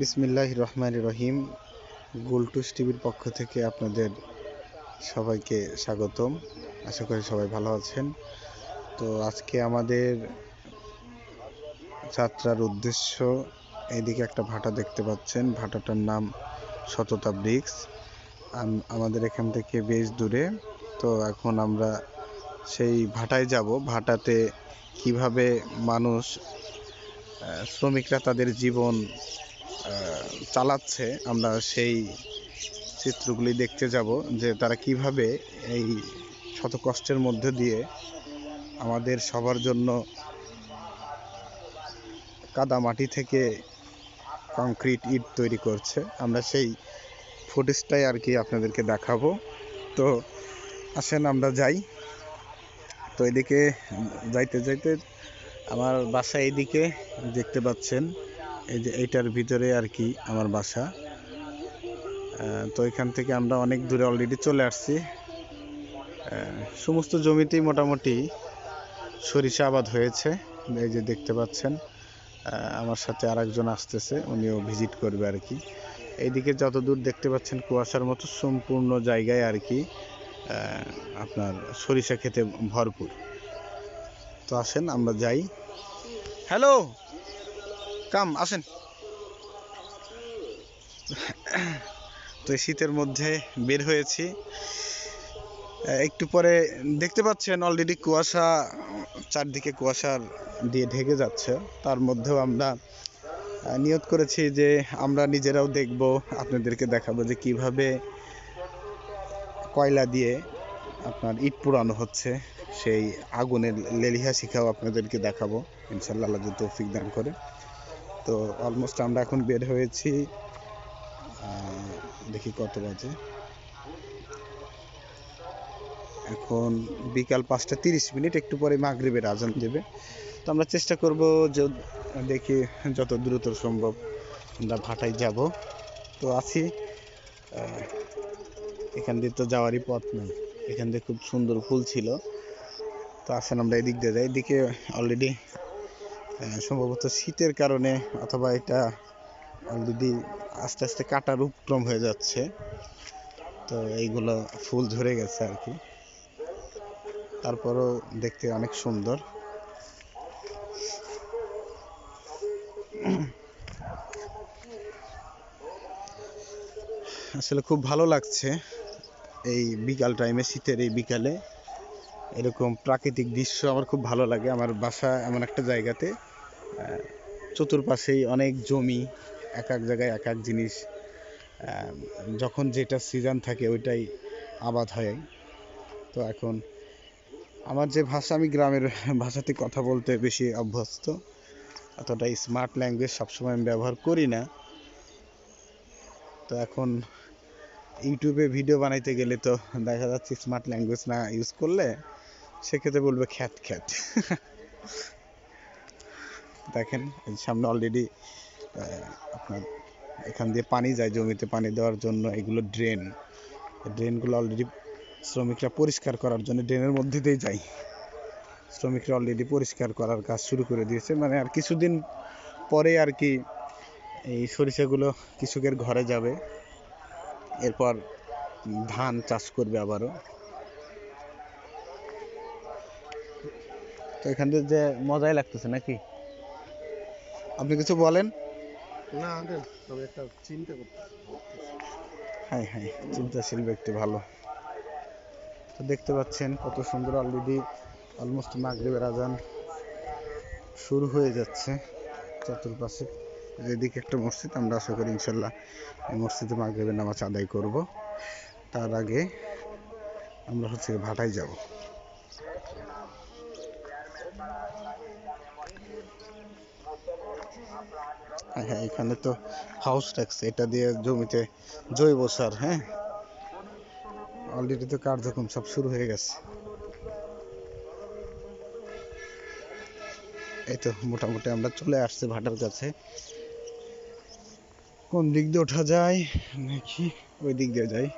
বিসমিল্লাহ রহমান রহিম। গুলটুস টিভির পক্ষ থেকে আপনাদের সবাইকে স্বাগতম। আশা করি সবাই ভালো আছেন। তো আজকে আমাদের যাত্রার উদ্দেশ্য এইদিকে একটা ভাটা দেখতে পাচ্ছেন। ভাটাটার নাম সততা ব্রিক্স। আমাদের এখান থেকে বেশ দূরে। তো এখন আমরা সেই ভাটায় যাব। ভাটাতে কীভাবে মানুষ শ্রমিকরা তাদের জীবন চালাচ্ছে, আমরা সেই চিত্রগুলি দেখতে যাব যে তারা কীভাবে এই শত কষ্টের মধ্যে দিয়ে আমাদের সবার জন্য কাদা মাটি থেকে কংক্রিট ইট তৈরি করছে। আমরা সেই ফুটেজটাই আর কি আপনাদেরকে দেখাবো। তো আসেন, আমরা যাই। তো এদিকে যাইতে যাইতে আমার বাসা এইদিকে দেখতে পাচ্ছেন। এই যে এইটার ভিতরে আর কি আমার বাসা। তো এখান থেকে আমরা অনেক দূরে অলরেডি চলে আসছি। সমস্ত জমিতেই মোটামুটি সরিষা আবাদ হয়েছে, এই যে দেখতে পাচ্ছেন। আমার সাথে আর একজন আসতেছে, উনিও ভিজিট করবে আর কি। এইদিকে যত দূর দেখতে পাচ্ছেন কুয়াশার মতো সম্পূর্ণ জায়গায় আর কি আপনার সরিষা খেতে ভরপুর। তো আসেন, আমরা যাই। হ্যালো কাম, আসেন। তো শীতের মধ্যে বের হয়েছি। একটু পরে দেখতে পাচ্ছেন অলরেডি কুয়াশা, চারদিকে কুয়াশার দিয়ে ঢেকে যাচ্ছে। তার মধ্যেও আমরা নিয়ত করেছি যে আমরা নিজেরাও দেখব, আপনাদেরকে দেখাবো যে কীভাবে কয়লা দিয়ে আপনার ইট পোড়ানো হচ্ছে। সেই আগুনের লেলিহা শিখাও আপনাদেরকে দেখাবো। ইনশাল্লাহ আল্লাহ তৌফিক দান করে। তো অলমোস্ট আমরা এখন বের হয়েছি দেখি কত বাজে। এখন বিকাল পাঁচটা তিরিশ মিনিট, একটু পরে মাগরিবের আজান দেবে। তো আমরা চেষ্টা করব যে দেখি যত দ্রুত সম্ভব আমরা ভাটায় যাব। তো আছি এখান দিয়ে তো যাওয়ারই পথ নেই। এখান দিয়ে খুব সুন্দর ফুল ছিল। তো আসেন আমরা এদিক দিয়ে যাই। এদিকে অলরেডি সম্ভবত শীতের কারণে অথবা এটা অলরেডি আস্তে আস্তে কাটার উপক্রম হয়ে যাচ্ছে। তো এইগুলো ফুল ধরে গেছে আর কি। তারপরও দেখতে অনেক সুন্দর। আসলে খুব ভালো লাগছে এই বিকাল টাইমে শীতের এই বিকালে। এরকম প্রাকৃতিক দৃশ্য আমার খুব ভালো লাগে। আমার বাসা এমন একটা জায়গাতে চতুর্পাশেই অনেক জমি, এক এক জায়গায় এক এক জিনিস যখন যেটা সিজন থাকে ওইটাই আবাদ হয়। তো এখন আমার যে ভাষা, আমি গ্রামের ভাষাতে কথা বলতে বেশি অভ্যস্ত, অতটা স্মার্ট ল্যাঙ্গুয়েজ সবসময় আমি ব্যবহার করি না। তো এখন ইউটিউবে ভিডিও বানাইতে গেলে তো দেখা যাচ্ছে স্মার্ট ল্যাঙ্গুয়েজ না ইউজ করলে সেক্ষেত্রে বলবে খ্যাত খ্যাত। দেখেন, এই সামনে অলরেডি আপনার এখান দিয়ে পানি যায়, জমিতে পানি দেওয়ার জন্য এগুলো ড্রেন ড্রেনগুলো অলরেডি শ্রমিকরা পরিষ্কার করার জন্য ড্রেনের মধ্যে দিয়ে যায়। শ্রমিকরা অলরেডি পরিষ্কার করার কাজ শুরু করে দিয়েছে। মানে আর কিছুদিন পরে আর কি এই সরিষাগুলো কৃষকের ঘরে যাবে। এরপর ধান চাষ করবে আবারও। তো এখান থেকে যে মজাই লাগতেছে নাকি? আপনি কিছু বলেন? না তবে একটা চিন্তা করতে হ্যাঁ হ্যাঁ চিন্তাশীল ব্যক্তি ভালো। তো দেখতে পাচ্ছেন কত সুন্দর অলরেডি অলমোস্ট মাগরিবের আজান শুরু হয়ে যাচ্ছে চতুর্পাশে। এদিকে একটা মসজিদ আমরা আশা করি ইনশাল্লাহ এই মসজিদে মাগরিবের নামাজ আদায় করব। তার আগে আমরা হচ্ছে ভাটায় যাব। হ্যাঁ এখানে তো হাউস ট্যাক্স এটা দিয়ে জমিতে জৈব সার হ্যাঁ? অলরেডি তো কার্যক্রম সব শুরু হয়ে গেছে। এই তো মোটামুটি আমরা চলে আসছি ভাটার কাছে। কোন দিক দিয়ে ওঠা যায়? নাকি ওই দিক দিয়ে যাই?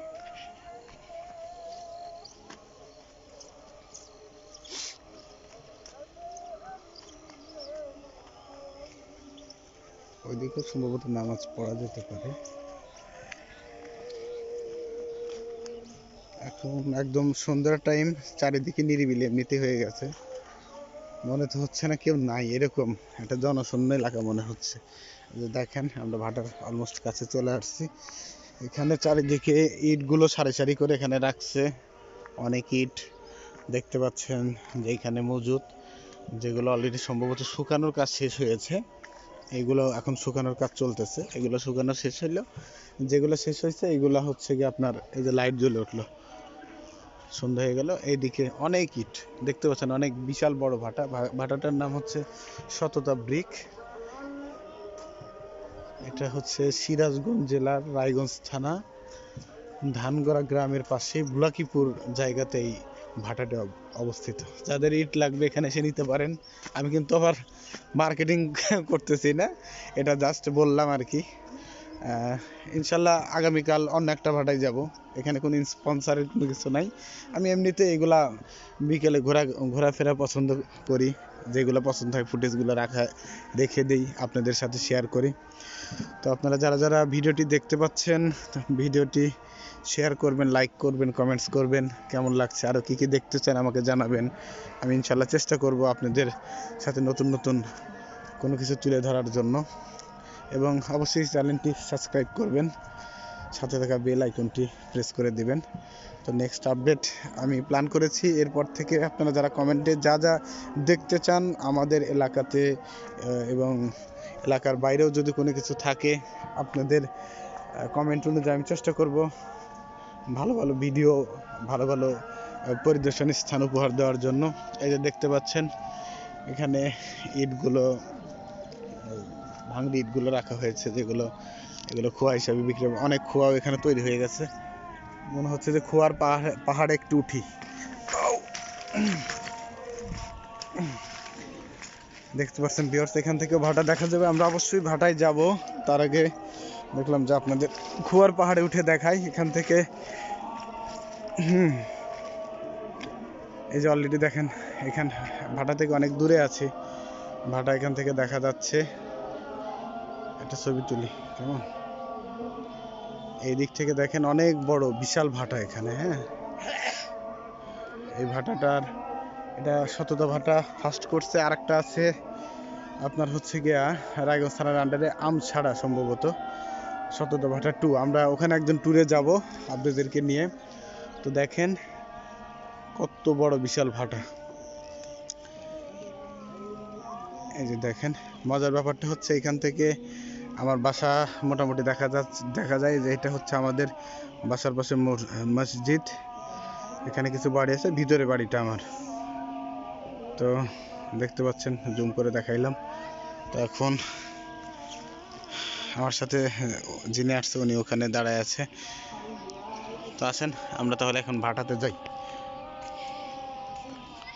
ওই ওইদিকেও সম্ভবত নামাজ পড়া যেতে পারে। এখন একদম সন্ধ্যার টাইম চারিদিকে নিরিবিলি, এমনিতে হয়ে গেছে। মনে তো হচ্ছে না কেউ নাই, এরকম একটা জনশূন্য এলাকা মনে হচ্ছে। যে দেখেন, আমরা ভাটার অলমোস্ট কাছে চলে আসছি। এখানে চারিদিকে ইটগুলো সারি সারি করে এখানে রাখছে। অনেক ইট দেখতে পাচ্ছেন যে এখানে মজুদ যেগুলো অলরেডি সম্ভবত শুকানোর কাজ শেষ হয়েছে। এগুলো এখন শুকানোর কাজ চলতেছে। এগুলো শুকানো শেষ হইল। যেগুলো শেষ হয়েছে এগুলো হচ্ছে কি আপনার এই যে লাইট জ্বলে উঠল। সন্ধ্যা হয়ে গেল। এইদিকে অনেক ইট। দেখতে পাচ্ছেন, অনেক বিশাল বড় ভাটা। ভাটাটার নাম হচ্ছে শততা ব্রিক। এটা হচ্ছে সিরাজগঞ্জ জেলার রায়গঞ্জ থানা, ধানগড়া গ্রামের পাশে বুলাকিপুর জায়গাতে এই ভাটাটা অব- অবস্থিত। যাদের ইট লাগবে এখানে এসে নিতে পারেন। আমি কিন্তু আবার মার্কেটিং করতেছি না। এটা জাস্ট বললাম আর কি। ইনশাল্লাহ আগামীকাল অন্য একটা ভাটায় যাব। এখানে কোনো স্পন্সারের কোনো কিছু নাই। আমি এমনিতে এগুলা বিকেলে ঘোরা, ঘোরাফেরা পছন্দ করি। যেগুলো পছন্দ হয় ফুটেজগুলো রাখা রেখে দিই, আপনাদের সাথে শেয়ার করি। তো আপনারা যারা যারা ভিডিওটি দেখতে পাচ্ছেন ভিডিওটি শেয়ার করবেন লাইক করবেন কমেন্টস করবেন, কেমন লাগছে আরও কী কী দেখতে চান আমাকে জানাবেন। আমি ইনশাল্লাহ চেষ্টা করব আপনাদের সাথে নতুন নতুন কোনো কিছু তুলে ধরার জন্য। এবং অবশ্যই চ্যানেলটি সাবস্ক্রাইব করবেন। সাথে থাকা বেল আইকনটি প্রেস করে দিবেন। তো নেক্সট আপডেট আমি প্ল্যান করেছি। এরপর থেকে আপনারা যারা কমেন্টে যা যা দেখতে চান আমাদের এলাকাতে এবং এলাকার বাইরেও যদি কোনো কিছু থাকে, আপনাদের কমেন্ট অনুযায়ী আমি চেষ্টা করব ভালো ভালো ভিডিও ভালো ভালো পরিদর্শনী স্থান উপহার দেওয়ার জন্য। এই যে দেখতে পাচ্ছেন, এখানে ইটগুলো ভাঙড়ি ইটগুলো রাখা হয়েছে, যেগুলো, এগুলো খোয়া হিসাবে বিক্রি হবে। অনেক খোয়াও এখানে তৈরি হয়ে গেছে। মনে হচ্ছে যে খোয়ার পাহাড়ে পাহাড়ে একটু উঠি। দেখতে পাচ্ছেন বিয়ার্স এখান থেকে ভাটা দেখা যাবে। আমরা অবশ্যই ভাটায় যাব। তার আগে দেখলাম যে আপনাদের খোয়ার পাহাড়ে উঠে দেখাই। এখান থেকে এই যে অলরেডি দেখেন, এখান ভাটা থেকে অনেক দূরে আছে। ভাটা এখান থেকে দেখা যাচ্ছে। একটা ছবি তুলি, কেমন? এই দিক থেকে দেখেন অনেক বড় বিশাল ভাটা এখানে হ্যাঁ? এই ভাটাটার, এটা শততা ভাটা ফার্স্ট করছে আর একটা আছে, আপনার হচ্ছে গিয়া রায়গঞ্জ থানার আন্ডারে আমছাড়া সম্ভবত শততা ভাটা টু আমরা ওখানে একজন ট্যুরে যাব আপনাদেরকে নিয়ে। তো দেখেন কত বড় বিশাল ভাটা। এই যে দেখেন, মজার ব্যাপারটা হচ্ছে এখান থেকে আমার বাসা মোটামুটি দেখা যাচ্ছে দেখা যায় যে এটা হচ্ছে আমাদের বাসার পাশে মসজিদ। এখানে কিছু বাড়ি আছে, ভিতরে বাড়িটা আমার। তো দেখতে পাচ্ছেন, জুম করে দেখাইলাম। তো এখন আমার সাথে, যিনি আসছে উনি ওখানে দাঁড়ায় আছে। তো আসেন, আমরা তাহলে এখন ভাটাতে যাই।